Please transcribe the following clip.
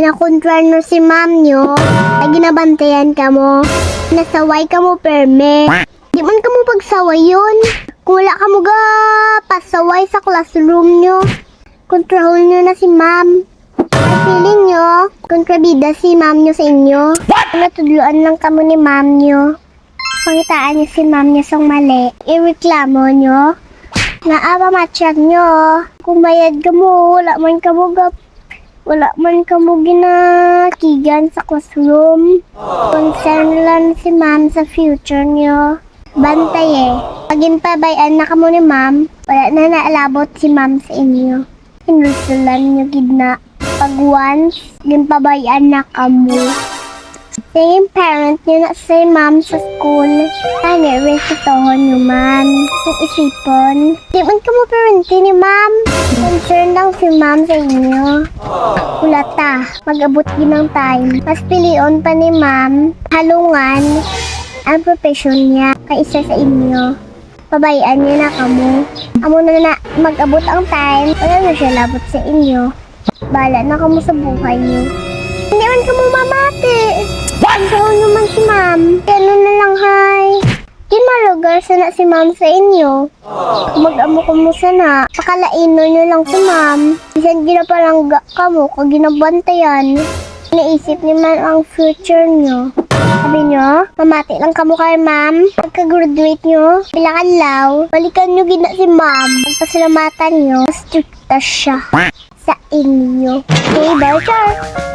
Inakontrol mo si ma'am nyo. Ay ginabantayan ka mo. Nasaway ka mo perme. Di man ka mo pagsaway yun. Kung wala ka mo ga pasaway sa classroom nyo. Control nyo na si ma'am. Ang feeling nyo, kontrabida si ma'am nyo sa inyo. Natudluan lang kamo ni ma'am nyo. Pangitaan niyo si ma'am niya sang mali. Ireklamo nyo. Naapa matchat nyo. Kung bayad ka mo, wala man ka mo gap. Wala man ka mo ginakigan sa classroom. Concern lang si ma'am sa future nyo. Bantay eh. Pagin pabayan na ka mo ni ma'am, wala na naalabot si ma'am sa inyo. Hinulsulan nyo gidna. Pag once, ginpabayan na ka mo. Same parent nyo na si ma'am sa school. Ano, resitohon nyo man. Kung isipon. Di man ka mo parenti ni ma'am. Concern lang si ma'am sa inyo. Wala ta. Mag-abot din ng time. Mas pilion pa ni ma'am. Halungan ang profession niya kaysa sa inyo. Pabayaan niyo na kamo. Amo na na mag-abot ang time. Wala na siya labot sa inyo. Bala na kamo sa buhay niyo. Hindi man ka mo malugar sana si ma'am sa inyo. Mag-amo ko mo sana. Pakalaino nyo lang si ma'am. Bisan ginapalangga ka mo kung ginabantayan. Naisip niyo man ang future nyo. Sabi nyo, mamati lang kamo kay ma'am. Pagka-graduate nyo, bilang adlaw, balikan nyo gina si ma'am. Pagpasalamatan nyo, stricta siya sa inyo. Okay, bye, Char.